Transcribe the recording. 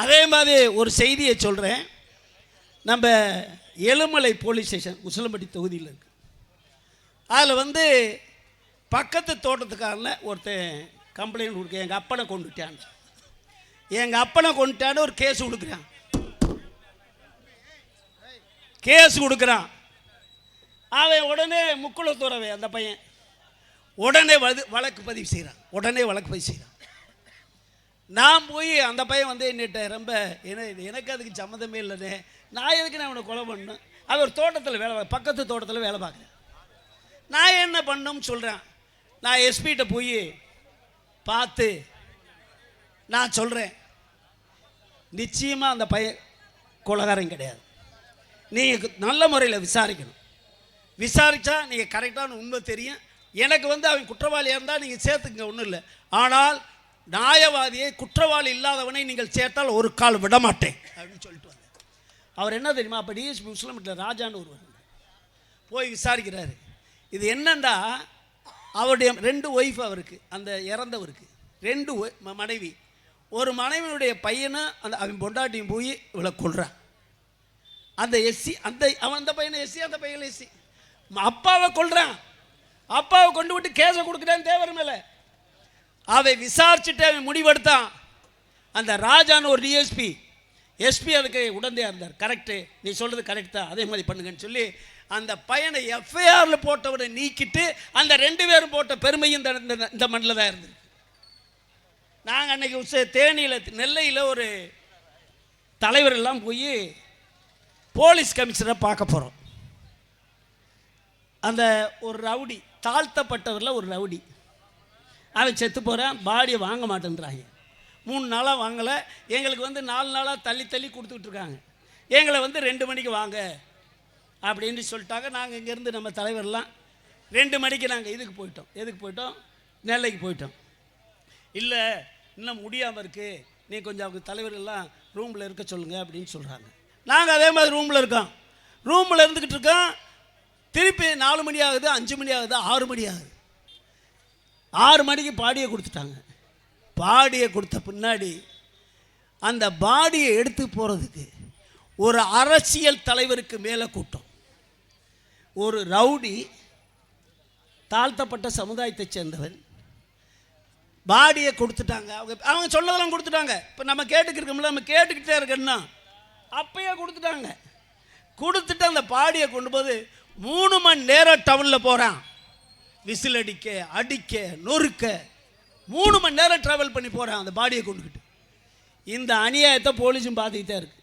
அதே மாதிரி ஒரு செய்தியை சொல்கிறேன் நம்ம எலுமலை போலீஸ் ஸ்டேஷன் உசிலம்பட்டி தொகுதியில் இருக்கு. அதில் வந்து பக்கத்து தோட்டத்துக்காரன ஒருத்தன் கம்ப்ளைண்ட் கொடுக்க எங்கள் அப்பனை கொண்டுட்டான் எங்கள் அப்பனை கொண்டுட்டான்னு ஒரு கேஸ் கொடுக்குறான். கேஸ் கொடுக்குறான். அவன் உடனே முக்குளத்துறவன் அந்த பையன். உடனே வது வழக்கு பதிவு செய்கிறான் உடனே வழக்கு பதிவு செய்கிறான் நான் போய் அந்த பையன் வந்து என்னிட்ட ரொம்ப என்ன எனக்கு அதுக்கு சம்மந்தமே இல்லைனே நான் எதுக்கு நான் அவனை கொலை பண்ணேன் அது ஒரு தோட்டத்தில் வேலை பக்கத்து தோட்டத்தில் வேலை பார்க்குறேன் நான் என்ன பண்ணும்னு சொல்கிறேன் நான் எஸ்பிகிட்ட போய் பார்த்து நான் சொல்கிறேன் நிச்சயமாக அந்த பையன் கொலகாரம் கிடையாது. நீங்கள் நல்ல முறையில் விசாரிக்கணும். விசாரித்தா நீங்கள் கரெக்டான உண்மை தெரியும். எனக்கு வந்து அவன் குற்றவாளியாக இருந்தால் நீங்கள் சேர்த்துங்க ஒன்றும் இல்லை. ஆனால் நியாயவாதியை குற்றவாளி இல்லாதவனை நீங்கள் சேர்த்தால் ஒரு கால் விட மாட்டேன் அப்படின்னு சொல்லிட்டு வந்தார். அவர் என்ன தெரியுமா? அப்போ டிஎஸ்பி முஸ்லிமில் ராஜான்னு ஒருவர் போய் விசாரிக்கிறாரு. இது என்னண்டா அவருடைய ரெண்டு ஒய்ஃப் அவருக்கு அந்த இறந்தவருக்கு ரெண்டு ஒய்- ம- மனைவி. ஒரு மனைவியுடைய பையனை அந்த அவன் பொண்டாட்டியும் போய் இவளை கொள்றான் அந்த எஸ்சி அந்த அவன் அந்த பையனை எஸ்சி அந்த பையன் எஸ்சி அப்பாவை கொல்றான். அப்பாவை கொண்டு விட்டு கேஸை கொடுக்குறான் தேவர் மேலே அவை விசாரிச்சுட்டு அவன் முடிவெடுத்தான். அந்த ராஜான்னு ஒரு டிஎஸ்பி எஸ்பி அதுக்கு உடந்தையாக இருந்தார். கரெக்டு நீ சொல்கிறது கரெக்ட் தான். அதே மாதிரி பண்ணுங்கன்னு சொல்லி அந்த பையனை எஃப்ஐஆரில் போட்டவரை நீக்கிட்டு அந்த ரெண்டு பேரும் போட்ட பெருமையும் இந்த- இந்த- மண்ணில் தான் இருந்தது. நாங்கள் அன்னைக்கு உச்ச- தேனியில் நெல்லையில் ஒரு தலைவர் எல்லாம் போய் போலீஸ் கமிஷனரை பார்க்க போகிறோம் அந்த ஒரு ரவுடி தாழ்த்தப்பட்டவரில் ஒரு ரவுடி. அவன் செத்து போகிறான் பாடியை வாங்க மாட்டேன்றாங்க. மூணு நாளாக வாங்கலை எங்களுக்கு வந்து நாலு நாளாக தள்ளி தள்ளி கொடுத்துக்கிட்டு இருக்காங்க. எங்களை வந்து ரெண்டு மணிக்கு வாங்க அப்படின்னு சொல்லிட்டாங்க. நாங்கள் இங்கேருந்து நம்ம தலைவர்லாம் ரெண்டு மணிக்கு நாங்கள் இதுக்கு போயிட்டோம். எதுக்கு போயிட்டோம்? நெல்லைக்கு போயிட்டோம். இல்லை இன்னும் முடியாமல் இருக்குது நீ கொஞ்சம் அவங்க தலைவர்கள்லாம் ரூமில் இருக்க சொல்லுங்கள் அப்படின்னு சொல்கிறாங்க நாங்கள் அதே மாதிரி ரூமில் இருக்கோம். ரூமில் இருந்துக்கிட்டு இருக்கோம். திருப்பி நாலு மணி ஆகுது அஞ்சு மணி ஆகுது ஆறு மணி ஆகுது. ஆறு மணிக்கு பாடியை கொடுத்துட்டாங்க. பாடியை கொடுத்த பின்னாடி அந்த பாடியை எடுத்து போகிறதுக்கு ஒரு அரசியல் தலைவருக்கு மேலே கூட்டம். ஒரு ரவுடி தாழ்த்தப்பட்ட சமுதாயத்தைச் சேர்ந்தவன். பாடியை கொடுத்துட்டாங்க. அவங்க அவங்க சொன்னதெல்லாம் கொடுத்துட்டாங்க. இப்போ நம்ம கேட்டுக்கிருக்கோம்ல நம்ம கேட்டுக்கிட்டே இருக்கோம்னா அப்பயே கொடுத்துட்டாங்க. கொடுத்துட்டு அந்த பாடியை கொண்டு போது மூணு மணி நேரம் டவுனில் போகிறான் விசில் அடிக்க அடிக்க நொறுக்க மூணு மணி நேரம் ட்ராவல் பண்ணி போகிறேன் அந்த பாடியை கொண்டுக்கிட்டு இந்த அநியாயத்தை போலீஸும் பார்த்துக்கிட்டே இருக்கு.